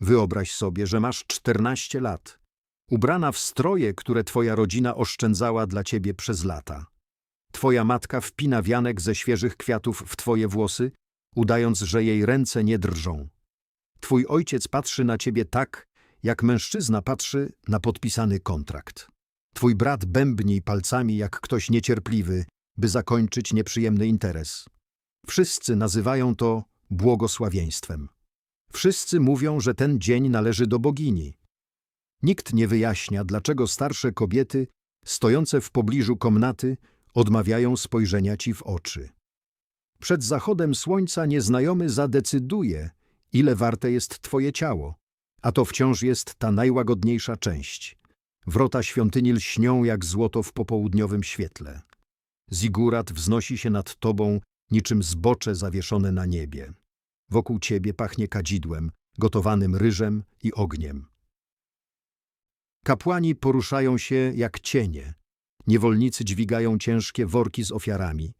Wyobraź sobie, że masz 14 lat, ubrana w stroje, które twoja rodzina oszczędzała dla ciebie przez lata. Twoja matka wpina wianek ze świeżych kwiatów w twoje włosy, udając, że jej ręce nie drżą. Twój ojciec patrzy na ciebie tak, jak mężczyzna patrzy na podpisany kontrakt. Twój brat bębni palcami jak ktoś niecierpliwy, by zakończyć nieprzyjemny interes. Wszyscy nazywają to błogosławieństwem. Wszyscy mówią, że ten dzień należy do bogini. Nikt nie wyjaśnia, dlaczego starsze kobiety, stojące w pobliżu komnaty, odmawiają spojrzenia ci w oczy. Przed zachodem słońca nieznajomy zadecyduje, ile warte jest twoje ciało, a to wciąż jest ta najłagodniejsza część. Wrota świątyni lśnią jak złoto w popołudniowym świetle. Zigurat wznosi się nad tobą niczym zbocze zawieszone na niebie. Wokół ciebie pachnie kadzidłem, gotowanym ryżem i ogniem. Kapłani poruszają się jak cienie. Niewolnicy dźwigają ciężkie worki z ofiarami.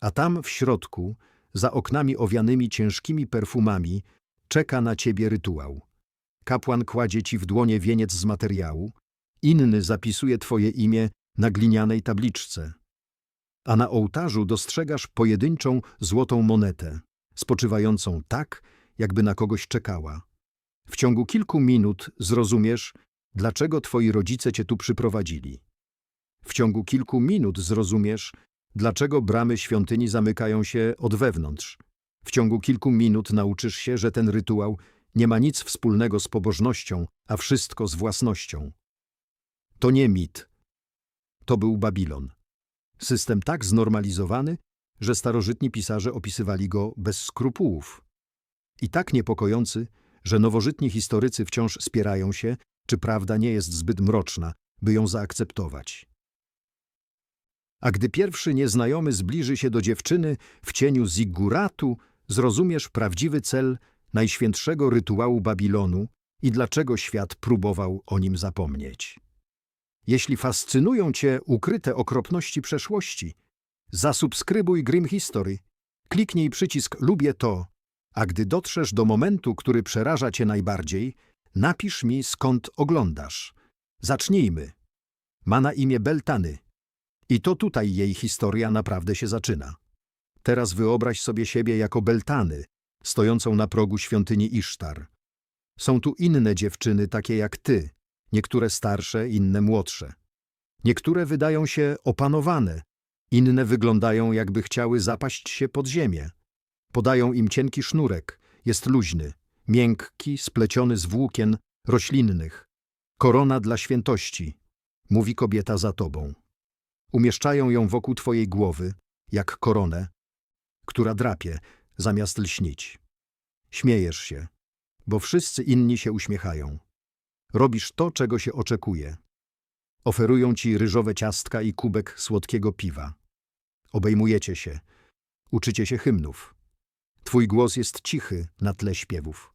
A tam w środku, za oknami owianymi ciężkimi perfumami, czeka na ciebie rytuał. Kapłan kładzie ci w dłonie wieniec z materiału, inny zapisuje twoje imię na glinianej tabliczce. A na ołtarzu dostrzegasz pojedynczą złotą monetę, spoczywającą tak, jakby na kogoś czekała. W ciągu kilku minut zrozumiesz, dlaczego twoi rodzice cię tu przyprowadzili. W ciągu kilku minut zrozumiesz, dlaczego bramy świątyni zamykają się od wewnątrz. W ciągu kilku minut nauczysz się, że ten rytuał nie ma nic wspólnego z pobożnością, a wszystko z własnością. To nie mit. To był Babilon. System tak znormalizowany, że starożytni pisarze opisywali go bez skrupułów. I tak niepokojący, że nowożytni historycy wciąż spierają się, czy prawda nie jest zbyt mroczna, by ją zaakceptować. A gdy pierwszy nieznajomy zbliży się do dziewczyny w cieniu zigguratu, zrozumiesz prawdziwy cel najświętszego rytuału Babilonu i dlaczego świat próbował o nim zapomnieć. Jeśli fascynują Cię ukryte okropności przeszłości, zasubskrybuj Grim History, kliknij przycisk Lubię to, a gdy dotrzesz do momentu, który przeraża Cię najbardziej, napisz mi skąd oglądasz. Zacznijmy. Ma na imię Beltany. I to tutaj jej historia naprawdę się zaczyna. Teraz wyobraź sobie siebie jako Beltany, stojącą na progu świątyni Isztar. Są tu inne dziewczyny, takie jak ty, niektóre starsze, inne młodsze. Niektóre wydają się opanowane, inne wyglądają jakby chciały zapaść się pod ziemię. Podają im cienki sznurek, jest luźny, miękki, spleciony z włókien roślinnych. Korona dla świętości, mówi kobieta za tobą. Umieszczają ją wokół twojej głowy, jak koronę, która drapie, zamiast lśnić. Śmiejesz się, bo wszyscy inni się uśmiechają. Robisz to, czego się oczekuje. Oferują ci ryżowe ciastka i kubek słodkiego piwa. Obejmujecie się, uczycie się hymnów. Twój głos jest cichy na tle śpiewów.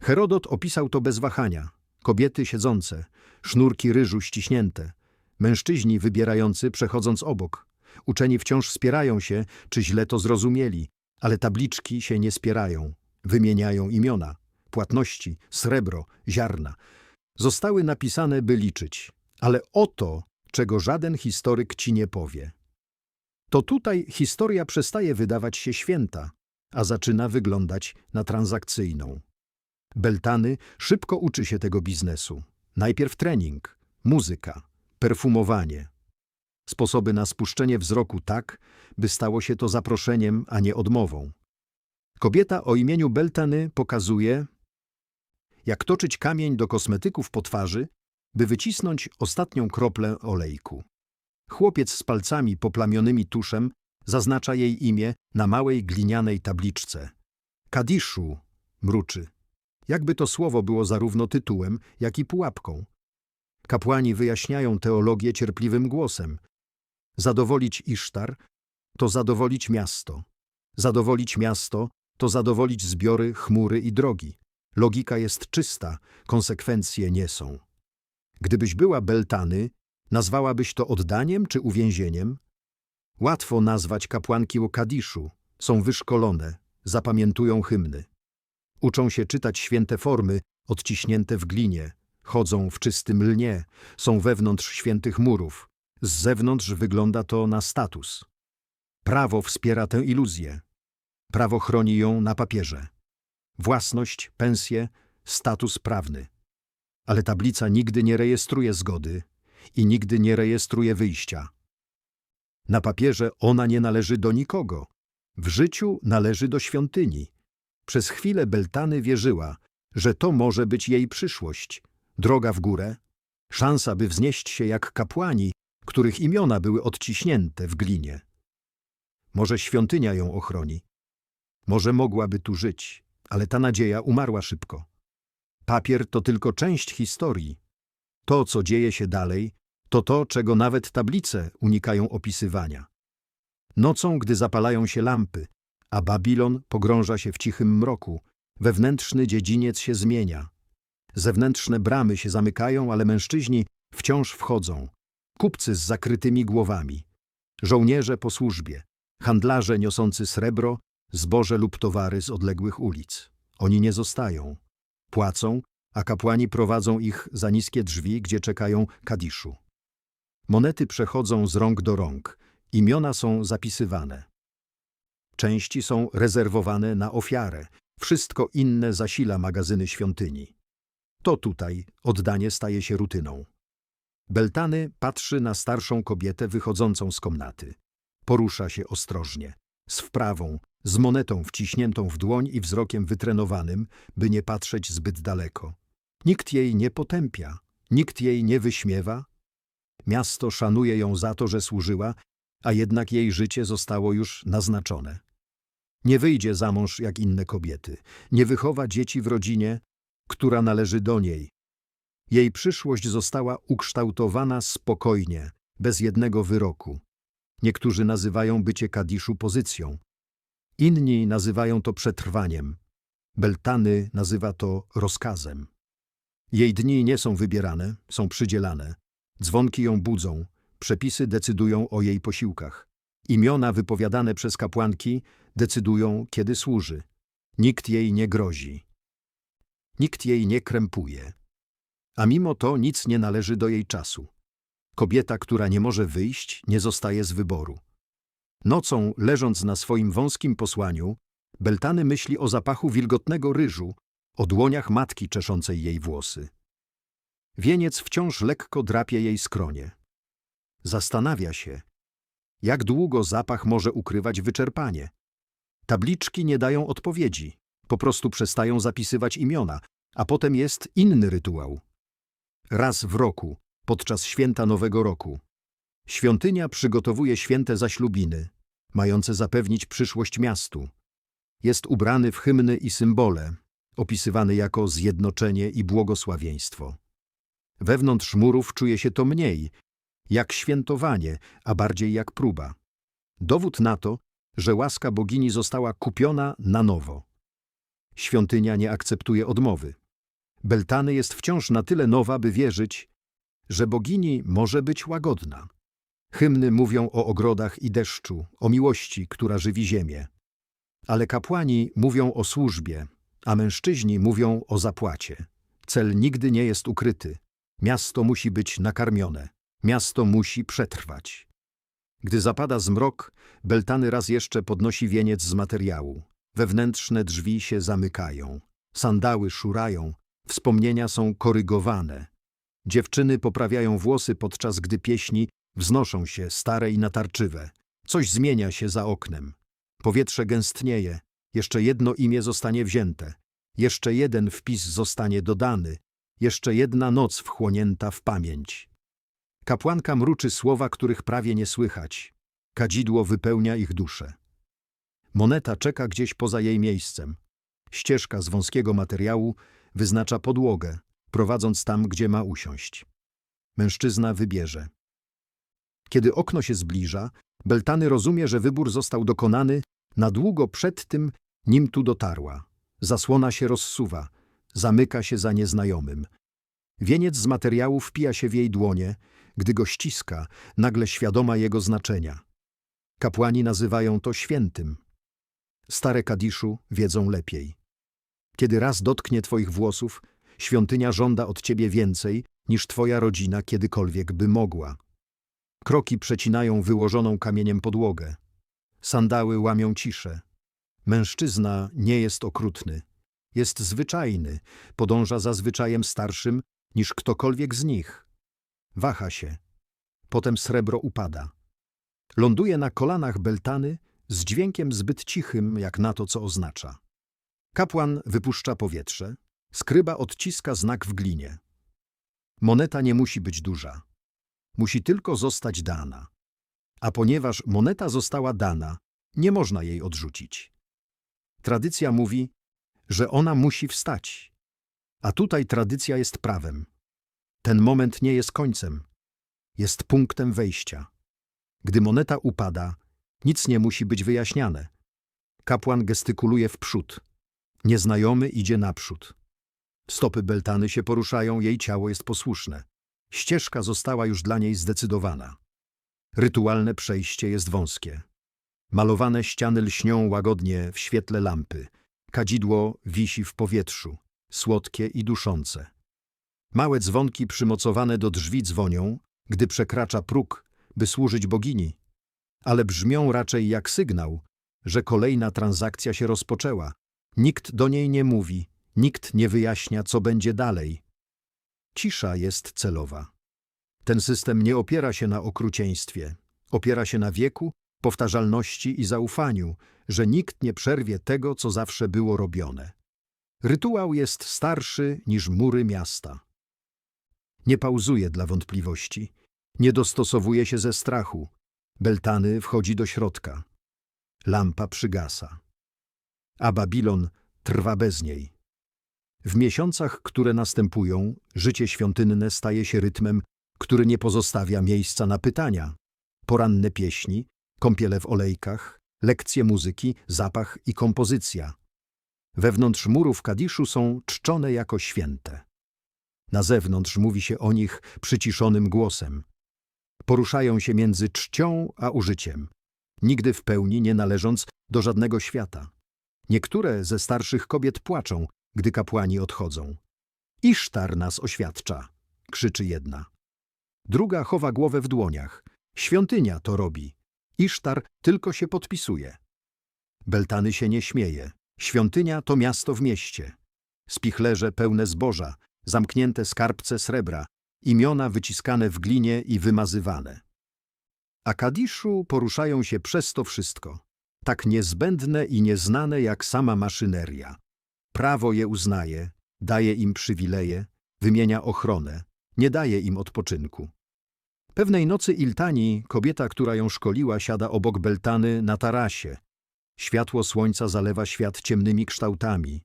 Herodot opisał to bez wahania. Kobiety siedzące, sznurki ryżu ściśnięte, mężczyźni wybierający przechodząc obok. Uczeni wciąż spierają się, czy źle to zrozumieli, ale tabliczki się nie spierają. Wymieniają imiona, płatności, srebro, ziarna. Zostały napisane, by liczyć, ale oto, czego żaden historyk ci nie powie. To tutaj historia przestaje wydawać się święta, a zaczyna wyglądać na transakcyjną. Beltany szybko uczy się tego biznesu. Najpierw trening, muzyka, perfumowanie. Sposoby na spuszczenie wzroku tak, by stało się to zaproszeniem, a nie odmową. Kobieta o imieniu Beltany pokazuje, jak toczyć kamień do kosmetyków po twarzy, by wycisnąć ostatnią kroplę olejku. Chłopiec z palcami poplamionymi tuszem zaznacza jej imię na małej glinianej tabliczce. Kadiszu, mruczy. Jakby to słowo było zarówno tytułem, jak i pułapką. Kapłani wyjaśniają teologię cierpliwym głosem. Zadowolić Isztar to zadowolić miasto. Zadowolić miasto to zadowolić zbiory, chmury i drogi. Logika jest czysta, konsekwencje nie są. Gdybyś była Beltany, nazwałabyś to oddaniem czy uwięzieniem? Łatwo nazwać kapłanki o Kadiszu. Są wyszkolone, zapamiętują hymny. Uczą się czytać święte formy, odciśnięte w glinie, chodzą w czystym lnie, są wewnątrz świętych murów. Z zewnątrz wygląda to na status. Prawo wspiera tę iluzję. Prawo chroni ją na papierze. Własność, pensje, status prawny. Ale tablica nigdy nie rejestruje zgody i nigdy nie rejestruje wyjścia. Na papierze ona nie należy do nikogo. W życiu należy do świątyni. Przez chwilę Beltany wierzyła, że to może być jej przyszłość, droga w górę, szansa, by wznieść się jak kapłani, których imiona były odciśnięte w glinie. Może świątynia ją ochroni. Może mogłaby tu żyć, ale ta nadzieja umarła szybko. Papier to tylko część historii. To, co dzieje się dalej, to to, czego nawet tablice unikają opisywania. Nocą, gdy zapalają się lampy, a Babilon pogrąża się w cichym mroku, wewnętrzny dziedziniec się zmienia. Zewnętrzne bramy się zamykają, ale mężczyźni wciąż wchodzą. Kupcy z zakrytymi głowami, żołnierze po służbie, handlarze niosący srebro, zboże lub towary z odległych ulic. Oni nie zostają. Płacą, a kapłani prowadzą ich za niskie drzwi, gdzie czekają kadiszu. Monety przechodzą z rąk do rąk, imiona są zapisywane. Części są rezerwowane na ofiarę, wszystko inne zasila magazyny świątyni. To tutaj oddanie staje się rutyną. Beltany patrzy na starszą kobietę wychodzącą z komnaty. Porusza się ostrożnie, z wprawą, z monetą wciśniętą w dłoń i wzrokiem wytrenowanym, by nie patrzeć zbyt daleko. Nikt jej nie potępia, nikt jej nie wyśmiewa. Miasto szanuje ją za to, że służyła, a jednak jej życie zostało już naznaczone. Nie wyjdzie za mąż jak inne kobiety, nie wychowa dzieci w rodzinie, która należy do niej. Jej przyszłość została ukształtowana spokojnie, bez jednego wyroku. Niektórzy nazywają bycie Kadiszu pozycją. Inni nazywają to przetrwaniem. Beltany nazywa to rozkazem. Jej dni nie są wybierane, są przydzielane. Dzwonki ją budzą, przepisy decydują o jej posiłkach. Imiona wypowiadane przez kapłanki decydują, kiedy służy. Nikt jej nie grozi. Nikt jej nie krępuje. A mimo to nic nie należy do jej czasu. Kobieta, która nie może wyjść, nie zostaje z wyboru. Nocą, leżąc na swoim wąskim posłaniu, Beltany myśli o zapachu wilgotnego ryżu, o dłoniach matki czeszącej jej włosy. Wieniec wciąż lekko drapie jej skronie. Zastanawia się, jak długo zapach może ukrywać wyczerpanie. Tabliczki nie dają odpowiedzi, po prostu przestają zapisywać imiona, a potem jest inny rytuał. Raz w roku, podczas święta Nowego Roku. Świątynia przygotowuje święte zaślubiny, mające zapewnić przyszłość miastu. Jest ubrany w hymny i symbole, opisywany jako zjednoczenie i błogosławieństwo. Wewnątrz murów czuje się to mniej, jak świętowanie, a bardziej jak próba. Dowód na to, że łaska bogini została kupiona na nowo. Świątynia nie akceptuje odmowy. Beltany jest wciąż na tyle nowa, by wierzyć, że bogini może być łagodna. Hymny mówią o ogrodach i deszczu, o miłości, która żywi ziemię. Ale kapłani mówią o służbie, a mężczyźni mówią o zapłacie. Cel nigdy nie jest ukryty. Miasto musi być nakarmione. Miasto musi przetrwać. Gdy zapada zmrok, Beltany raz jeszcze podnosi wieniec z materiału. Wewnętrzne drzwi się zamykają. Sandały szurają. Wspomnienia są korygowane. Dziewczyny poprawiają włosy, podczas gdy pieśni wznoszą się stare i natarczywe. Coś zmienia się za oknem. Powietrze gęstnieje. Jeszcze jedno imię zostanie wzięte. Jeszcze jeden wpis zostanie dodany. Jeszcze jedna noc wchłonięta w pamięć. Kapłanka mruczy słowa, których prawie nie słychać. Kadzidło wypełnia ich duszę. Moneta czeka gdzieś poza jej miejscem. Ścieżka z wąskiego materiału wyznacza podłogę, prowadząc tam, gdzie ma usiąść. Mężczyzna wybierze. Kiedy okno się zbliża, Beltany rozumie, że wybór został dokonany na długo przed tym, nim tu dotarła. Zasłona się rozsuwa, zamyka się za nieznajomym. Wieniec z materiału wpija się w jej dłonie, gdy go ściska, nagle świadoma jego znaczenia. Kapłani nazywają to świętym. Stare Kadiszu wiedzą lepiej. Kiedy raz dotknie twoich włosów, Świątynia żąda od ciebie więcej, niż twoja rodzina kiedykolwiek by mogła. Kroki przecinają wyłożoną kamieniem podłogę. Sandały łamią ciszę. Mężczyzna nie jest okrutny. Jest zwyczajny, podąża za zwyczajem starszym niż ktokolwiek z nich. Waha się. Potem srebro upada. Ląduje na kolanach Beltany z dźwiękiem zbyt cichym, jak na to, co oznacza. Kapłan wypuszcza powietrze, skryba odciska znak w glinie. Moneta nie musi być duża. Musi tylko zostać dana. A ponieważ moneta została dana, nie można jej odrzucić. Tradycja mówi, że ona musi wstać. A tutaj tradycja jest prawem. Ten moment nie jest końcem. Jest punktem wejścia. Gdy moneta upada, nic nie musi być wyjaśniane. Kapłan gestykuluje w przód. Nieznajomy idzie naprzód. Stopy Beltany się poruszają, jej ciało jest posłuszne. Ścieżka została już dla niej zdecydowana. Rytualne przejście jest wąskie. Malowane ściany lśnią łagodnie w świetle lampy. Kadzidło wisi w powietrzu, słodkie i duszące. Małe dzwonki przymocowane do drzwi dzwonią, gdy przekracza próg, by służyć bogini, ale brzmią raczej jak sygnał, że kolejna transakcja się rozpoczęła. Nikt do niej nie mówi, nikt nie wyjaśnia, co będzie dalej. Cisza jest celowa. Ten system nie opiera się na okrucieństwie, opiera się na wieku, powtarzalności i zaufaniu, że nikt nie przerwie tego, co zawsze było robione. Rytuał jest starszy niż mury miasta. Nie pauzuje dla wątpliwości, nie dostosowuje się ze strachu. Beltany wchodzi do środka. Lampa przygasa. A Babilon trwa bez niej. W miesiącach, które następują, życie świątynne staje się rytmem, który nie pozostawia miejsca na pytania. Poranne pieśni, kąpiele w olejkach, lekcje muzyki, zapach i kompozycja. Wewnątrz murów Kadiszu są czczone jako święte. Na zewnątrz mówi się o nich przyciszonym głosem. Poruszają się między czcią a użyciem, nigdy w pełni nie należąc do żadnego świata. Niektóre ze starszych kobiet płaczą, gdy kapłani odchodzą. Isztar nas oświadcza, krzyczy jedna. Druga chowa głowę w dłoniach. Świątynia to robi. Isztar tylko się podpisuje. Beltany się nie śmieje. Świątynia to miasto w mieście. Spichlerze pełne zboża, zamknięte skarbce srebra, imiona wyciskane w glinie i wymazywane. A Kadiszu poruszają się przez to wszystko, tak niezbędne i nieznane jak sama maszyneria. Prawo je uznaje, daje im przywileje, wymienia ochronę, nie daje im odpoczynku. Pewnej nocy Iltani, kobieta, która ją szkoliła, siada obok Beltany na tarasie. Światło słońca zalewa świat ciemnymi kształtami.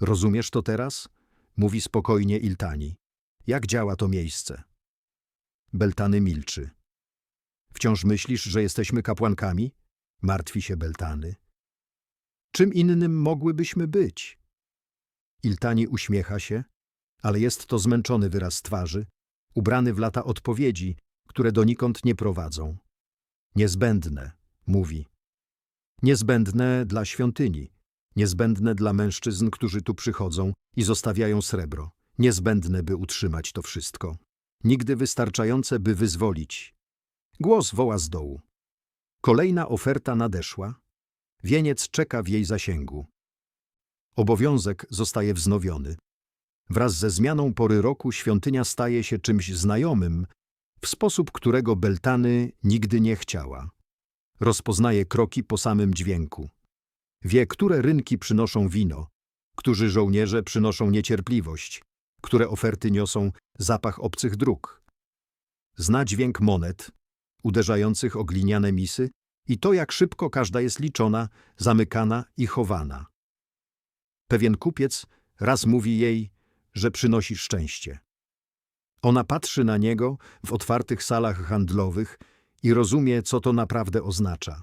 Rozumiesz to teraz? Mówi spokojnie Iltani. Jak działa to miejsce? Beltany milczy. Wciąż myślisz, że jesteśmy kapłankami? Martwi się Beltany. Czym innym mogłybyśmy być? Iltani uśmiecha się, ale jest to zmęczony wyraz twarzy, ubrany w lata odpowiedzi, które donikąd nie prowadzą. Niezbędne, mówi. Niezbędne dla świątyni, niezbędne dla mężczyzn, którzy tu przychodzą i zostawiają srebro, niezbędne, by utrzymać to wszystko. Nigdy wystarczające, by wyzwolić. Głos woła z dołu. Kolejna oferta nadeszła. Wieniec czeka w jej zasięgu. Obowiązek zostaje wznowiony. Wraz ze zmianą pory roku świątynia staje się czymś znajomym, w sposób którego Beltany nigdy nie chciała. Rozpoznaje kroki po samym dźwięku. Wie, które rynki przynoszą wino, którzy żołnierze przynoszą niecierpliwość, które oferty niosą zapach obcych dróg. Zna dźwięk monet, uderzających o gliniane misy i to, jak szybko każda jest liczona, zamykana i chowana. Pewien kupiec raz mówi jej, że przynosi szczęście. Ona patrzy na niego w otwartych salach handlowych i rozumie, co to naprawdę oznacza.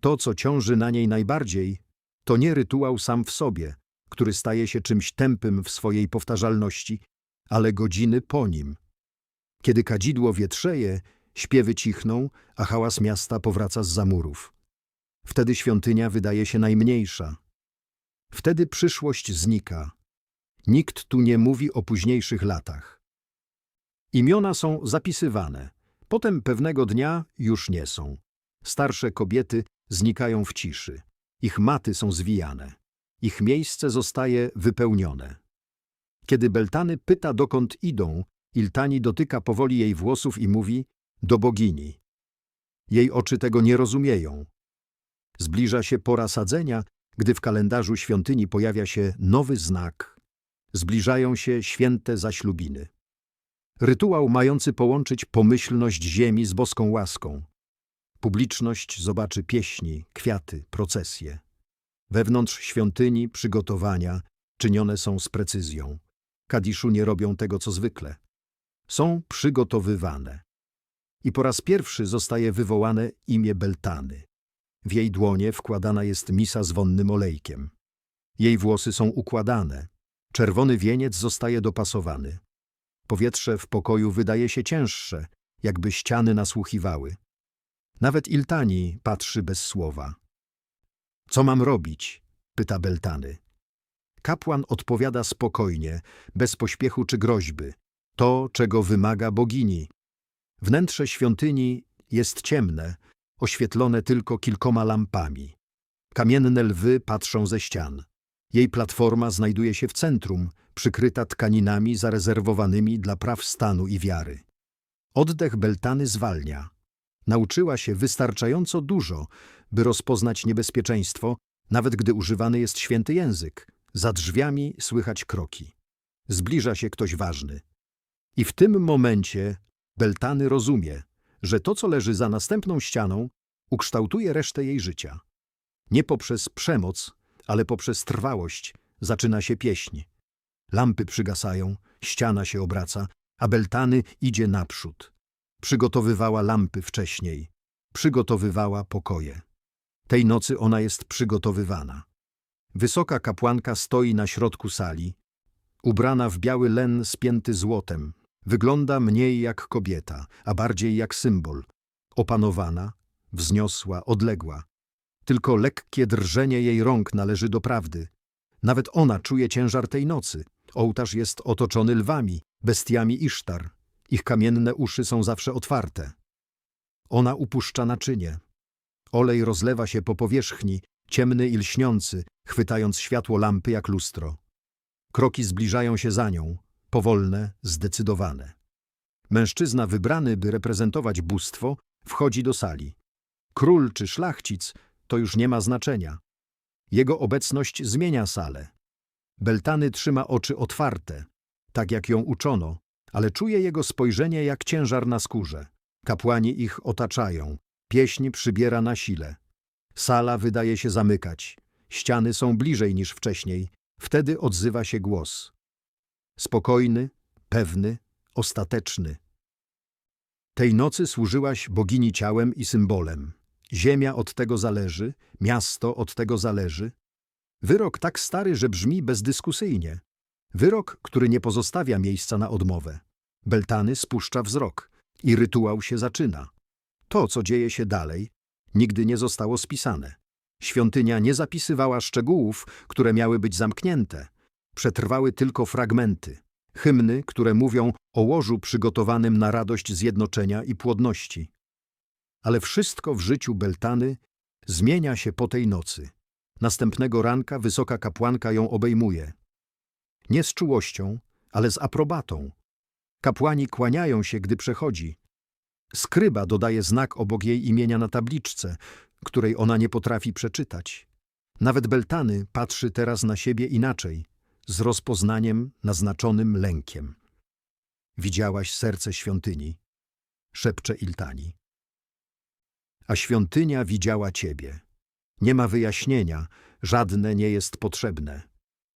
To, co ciąży na niej najbardziej, to nie rytuał sam w sobie, który staje się czymś tępym w swojej powtarzalności, ale godziny po nim. Kiedy kadzidło wietrzeje, śpiewy cichną, a hałas miasta powraca z zamurów. Wtedy świątynia wydaje się najmniejsza. Wtedy przyszłość znika. Nikt tu nie mówi o późniejszych latach. Imiona są zapisywane, potem pewnego dnia już nie są. Starsze kobiety znikają w ciszy. Ich maty są zwijane. Ich miejsce zostaje wypełnione. Kiedy Beltany pyta, dokąd idą, Iltani dotyka powoli jej włosów i mówi do bogini. Jej oczy tego nie rozumieją. Zbliża się pora sadzenia, gdy w kalendarzu świątyni pojawia się nowy znak. Zbliżają się święte zaślubiny. Rytuał mający połączyć pomyślność ziemi z boską łaską. Publiczność zobaczy pieśni, kwiaty, procesje. Wewnątrz świątyni przygotowania czynione są z precyzją. Kadiszu nie robią tego, co zwykle. Są przygotowywane. I po raz pierwszy zostaje wywołane imię Beltany. W jej dłonie wkładana jest misa z wonnym olejkiem. Jej włosy są układane. Czerwony wieniec zostaje dopasowany. Powietrze w pokoju wydaje się cięższe, jakby ściany nasłuchiwały. Nawet Iltani patrzy bez słowa. Co mam robić? pyta Beltany. Kapłan odpowiada spokojnie, bez pośpiechu czy groźby. To, czego wymaga bogini. Wnętrze świątyni jest ciemne, oświetlone tylko kilkoma lampami. Kamienne lwy patrzą ze ścian. Jej platforma znajduje się w centrum, przykryta tkaninami zarezerwowanymi dla praw stanu i wiary. Oddech Beltany zwalnia. Nauczyła się wystarczająco dużo, by rozpoznać niebezpieczeństwo, nawet gdy używany jest święty język. Za drzwiami słychać kroki. Zbliża się ktoś ważny. I w tym momencie Beltany rozumie, że to, co leży za następną ścianą, ukształtuje resztę jej życia. Nie poprzez przemoc, ale poprzez trwałość zaczyna się pieśń. Lampy przygasają, ściana się obraca, a Beltany idzie naprzód. Przygotowywała lampy wcześniej, przygotowywała pokoje. Tej nocy ona jest przygotowywana. Wysoka kapłanka stoi na środku sali, ubrana w biały len spięty złotem. Wygląda mniej jak kobieta, a bardziej jak symbol. Opanowana, wzniosła, odległa. Tylko lekkie drżenie jej rąk należy do prawdy. Nawet ona czuje ciężar tej nocy. Ołtarz jest otoczony lwami, bestiami Isztar. Ich kamienne uszy są zawsze otwarte. Ona upuszcza naczynie. Olej rozlewa się po powierzchni, ciemny i lśniący, chwytając światło lampy jak lustro. Kroki zbliżają się za nią, powolne, zdecydowane. Mężczyzna wybrany, by reprezentować bóstwo, wchodzi do sali. Król czy szlachcic to już nie ma znaczenia. Jego obecność zmienia salę. Beltany trzyma oczy otwarte, tak jak ją uczono, ale czuje jego spojrzenie jak ciężar na skórze. Kapłani ich otaczają, pieśń przybiera na sile. Sala wydaje się zamykać, ściany są bliżej niż wcześniej, wtedy odzywa się głos. Spokojny, pewny, ostateczny. Tej nocy służyłaś bogini ciałem i symbolem. Ziemia od tego zależy, miasto od tego zależy. Wyrok tak stary, że brzmi bezdyskusyjnie. Wyrok, który nie pozostawia miejsca na odmowę. Beltany spuszcza wzrok i rytuał się zaczyna. To, co dzieje się dalej, nigdy nie zostało spisane. Świątynia nie zapisywała szczegółów, które miały być zamknięte. Przetrwały tylko fragmenty, hymny, które mówią o łożu przygotowanym na radość zjednoczenia i płodności. Ale wszystko w życiu Beltany zmienia się po tej nocy. Następnego ranka wysoka kapłanka ją obejmuje. Nie z czułością, ale z aprobatą. Kapłani kłaniają się, gdy przechodzi. Skryba dodaje znak obok jej imienia na tabliczce, której ona nie potrafi przeczytać. Nawet Beltany patrzy teraz na siebie inaczej, z rozpoznaniem naznaczonym lękiem. Widziałaś serce świątyni, szepcze Iltani. A świątynia widziała ciebie. Nie ma wyjaśnienia, żadne nie jest potrzebne.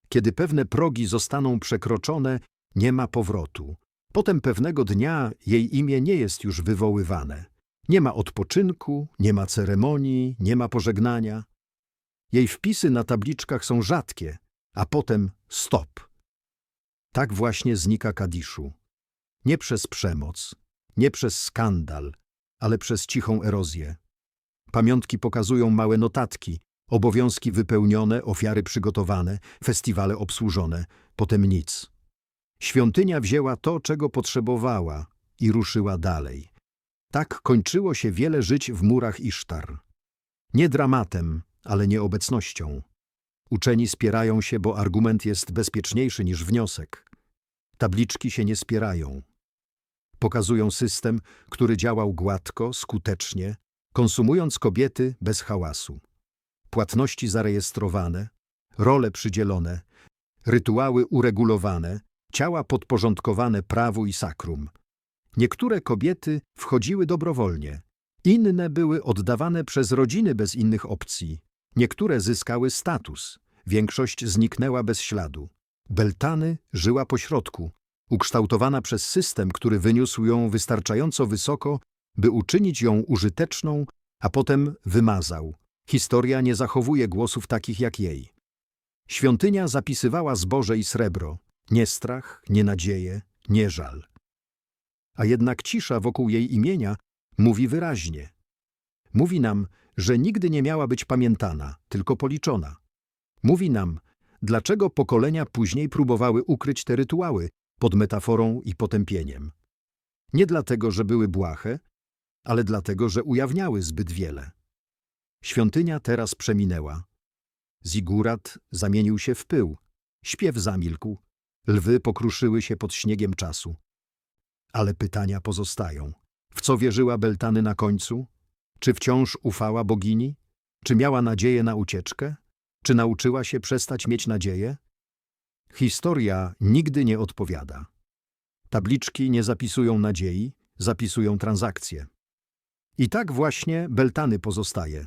Kiedy pewne progi zostaną przekroczone, nie ma powrotu. Potem pewnego dnia jej imię nie jest już wywoływane. Nie ma odpoczynku, nie ma ceremonii, nie ma pożegnania. Jej wpisy na tabliczkach są rzadkie, a potem stop. Tak właśnie znika Kadiszu. Nie przez przemoc, nie przez skandal, ale przez cichą erozję. Pamiątki pokazują małe notatki, obowiązki wypełnione, ofiary przygotowane, festiwale obsłużone. potem nic. Świątynia wzięła to, czego potrzebowała i ruszyła dalej. Tak kończyło się wiele żyć w murach Isztar. Nie dramatem, ale nieobecnością. Uczeni spierają się, bo argument jest bezpieczniejszy niż wniosek. Tabliczki się nie spierają. Pokazują system, który działał gładko, skutecznie, konsumując kobiety bez hałasu. Płatności zarejestrowane, role przydzielone, rytuały uregulowane, ciała podporządkowane prawu i sakrum. Niektóre kobiety wchodziły dobrowolnie, inne były oddawane przez rodziny bez innych opcji. Niektóre zyskały status, większość zniknęła bez śladu. Beltany żyła pośrodku, ukształtowana przez system, który wyniósł ją wystarczająco wysoko, by uczynić ją użyteczną, a potem wymazał. Historia nie zachowuje głosów takich jak jej. Świątynia zapisywała zboże i srebro, nie strach, nie nadzieję, nie żal. A jednak cisza wokół jej imienia mówi wyraźnie. Mówi nam, że nigdy nie miała być pamiętana, tylko policzona. Mówi nam, dlaczego pokolenia później próbowały ukryć te rytuały pod metaforą i potępieniem. Nie dlatego, że były błahe, ale dlatego, że ujawniały zbyt wiele. Świątynia teraz przeminęła. Zigurat zamienił się w pył, śpiew zamilkł, lwy pokruszyły się pod śniegiem czasu. Ale pytania pozostają. W co wierzyła Beltany na końcu? Czy wciąż ufała bogini? Czy miała nadzieję na ucieczkę? Czy nauczyła się przestać mieć nadzieję? Historia nigdy nie odpowiada. Tabliczki nie zapisują nadziei, zapisują transakcje. I tak właśnie Beltany pozostaje.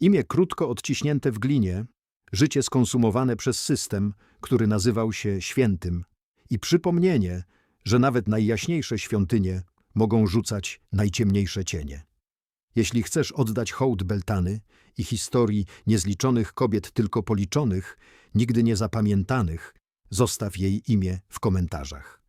Imię krótko odciśnięte w glinie, życie skonsumowane przez system, który nazywał się świętym i przypomnienie, że nawet najjaśniejsze świątynie mogą rzucać najciemniejsze cienie. Jeśli chcesz oddać hołd Beltany i historii niezliczonych kobiet tylko policzonych, nigdy nie zapamiętanych, zostaw jej imię w komentarzach.